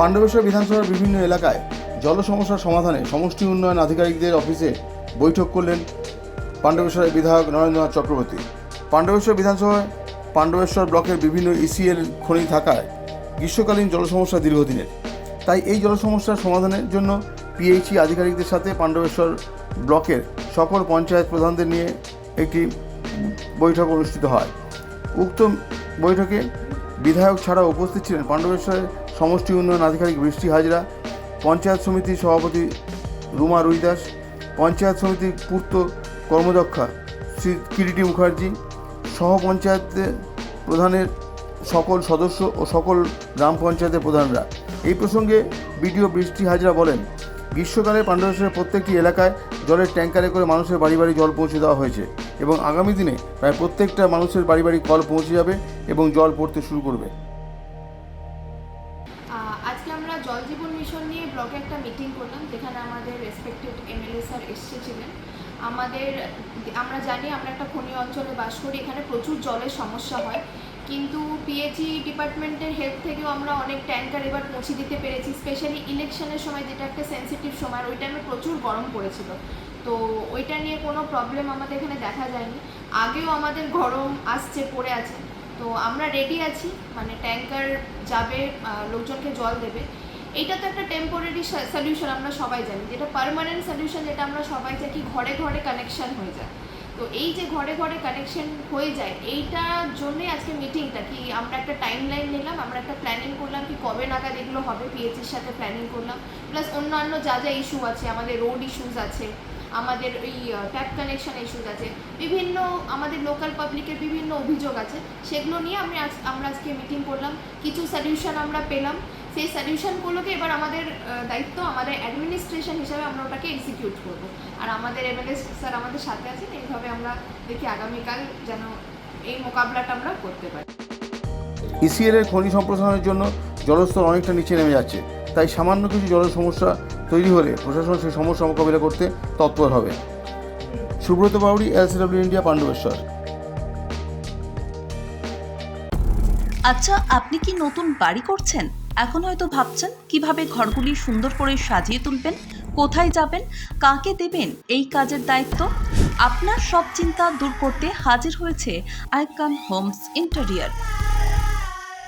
পাণ্ডবেশ্বর বিধানসভার বিভিন্ন এলাকায় জল সমস্যার সমাধানে সমষ্টি উন্নয়ন আধিকারিকদের অফিসে বৈঠক করলেন পাণ্ডবেশ্বরের বিধায়ক নরেন্দ্রনাথ চক্রবর্তী। পাণ্ডবেশ্বর বিধানসভায় পাণ্ডবেশ্বর ব্লকের বিভিন্ন ইসিএল খনি থাকায় গ্রীষ্মকালীন জল সমস্যা দীর্ঘদিনের। তাই এই জল সমস্যার সমাধানের জন্য পিএইচই আধিকারিকদের সাথে পাণ্ডবেশ্বর ব্লকের সকল পঞ্চায়েত প্রধানদের নিয়ে একটি বৈঠক অনুষ্ঠিত হয়। উক্ত বৈঠকে বিধায়ক ছাড়াও উপস্থিত ছিলেন পাণ্ডবেশ্বরের সমষ্টি উন্নয়ন আধিকারিক বৃষ্টি হাজরা, পঞ্চায়েত সমিতির সভাপতি রুমা রুইদাস, পঞ্চায়েত সমিতির পূর্ত কর্মদক্ষা শ্রী কিরিটি মুখার্জি, সহ পঞ্চায়েতের প্রধানের সকল সদস্য ও সকল গ্রাম পঞ্চায়েতের প্রধানরা। এই প্রসঙ্গে বিডিও বৃষ্টি হাজরা বলেন, গ্রীষ্মকালে পাণ্ডবেশ্বরের প্রত্যেকটি এলাকায় জলের ট্যাঙ্কারে করে মানুষের বাড়ি বাড়ি জল পৌঁছে দেওয়া হয়েছে এবং আগামী দিনে প্রায় প্রত্যেকটা মানুষের বাড়ি বাড়ি কল পৌঁছে যাবে এবং জল পড়তে শুরু করবে। ব্লকে একটা মিটিং করলাম, যেখানে আমাদের রেসপেক্টেড এমএলএ স্যার এসেছিলেন। আমাদের, আমরা জানি আমরা একটা খনি অঞ্চলে বাস করি, এখানে প্রচুর জলের সমস্যা হয়। কিন্তু পিএইচই ডিপার্টমেন্টের হেল্প থেকেও আমরা অনেক ট্যাঙ্কার এবার পৌঁছে দিতে পেরেছি স্পেশালি ইলেকশনের সময় যেটা একটা সেন্সিটিভ সময় ওই টাইমে প্রচুর গরম পড়েছিল। তো ওইটা নিয়ে কোনো প্রবলেম আমাদের এখানে দেখা যায়নি। আগেও আমাদের গরম আসছে, পড়ে আছে। তো আমরা রেডি আছি মানে ট্যাঙ্কার যাবে লোকজনকে জল দেবে। এইটা তো একটা টেম্পোরারি সলিউশন আমরা সবাই জানি। যেটা পারমানেন্ট সলিউশন যেটা আমরা সবাই চাই কি ঘরে ঘরে কানেকশন হয়ে যায়। তো এই যে ঘরে ঘরে কানেকশন হয়ে যায় এইটার জন্যই আজকে মিটিংটা কি আমরা একটা টাইম লাইন নিলাম, আমরা একটা প্ল্যানিং করলাম কি কবে নাগাদ এগুলো হবে পিএইচির সাথে প্ল্যানিং করলাম। প্লাস অন্যান্য যা যা ইস্যু আছে, আমাদের রোড ইস্যুস আছে আমাদের ওই ট্যাপ কানেকশন ইস্যুজ আছে। বিভিন্ন আমাদের লোকাল পাবলিকের বিভিন্ন অভিযোগ আছে। সেগুলো নিয়ে আমি আজ, আমরা আজকে মিটিং করলাম। কিছু সলিউশন আমরা পেলাম। সেই সলিউশনগুলোকে এবার আমাদের দায়িত্ব আমাদের অ্যাডমিনিস্ট্রেশন হিসাবে আমরা ওটাকে এক্সিকিউট করব। আর আমাদের এমএলএ স্যার আমাদের সাথে আছেন। এইভাবে আমরা দেখি আগামীকাল যেন এই মোকাবলাটা আমরা করতে পারি। ইসিএল এর খনি সম্প্রসারণের জন্য জলস্তর অনেকটা নিচে নেমে যাচ্ছে। তাই সামান্য কিছু জলের সমস্যা তৈরি হলে প্রশাসন সেই সমস্যা মোকাবিলা করতে তৎপর হবে। Subrata Bauri LCW India, Pandabeswar. আচ্ছা আপনি কি নতুন বাড়ি করছেন? এখন হয়তো ভাবছেন, কীভাবে ঘরগুলি সুন্দর করে সাজিয়ে তুলবেন, কোথায় যাবেন, কাকে দেবেন, এই কাজের দায়িত্ব? আপনার সব চিন্তা দূর করতে হাজির হয়েছে Icon Homes interior.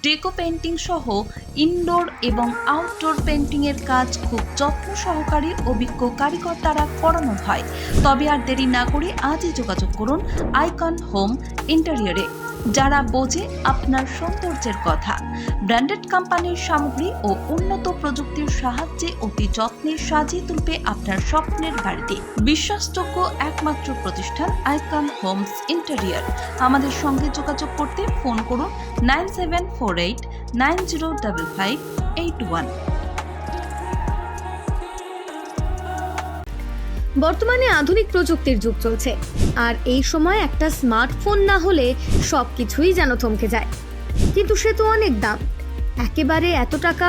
ডেকো পেন্টিং সহ ইনডোর এবং আউটডোর পেন্টিংয়ের কাজ খুব যত্ন সহকারে অভিজ্ঞ কারিগর দ্বারা করানো হয়। তবে আর দেরি না করে আজই যোগাযোগ করুন আইকন হোম ইন্টেরিয়রে যারা বোঝে আপনার সৌন্দর্যের কথা। ব্র্যান্ডেড কোম্পানির সামগ্রী ও উন্নত প্রযুক্তির সাহায্যে অতি যত্নে সাজিয়ে তুলবে আপনার স্বপ্নের বাড়িতে। বিশ্বাসযোগ্য একমাত্র প্রতিষ্ঠান আইকন হোমস ইন্টেরিয়র। আমাদের সঙ্গে যোগাযোগ করতে ফোন করুন nine seven four eight nine zero double five eight one. বর্তমানে আধুনিক প্রযুক্তির যুগ চলছে, আর এই সময় একটা স্মার্টফোন না হলে সব কিছুই যেন থমকে যায়। কিন্তু সে তো অনেক দাম। একেবারে এত টাকা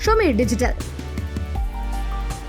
সমীর ডিজিটাল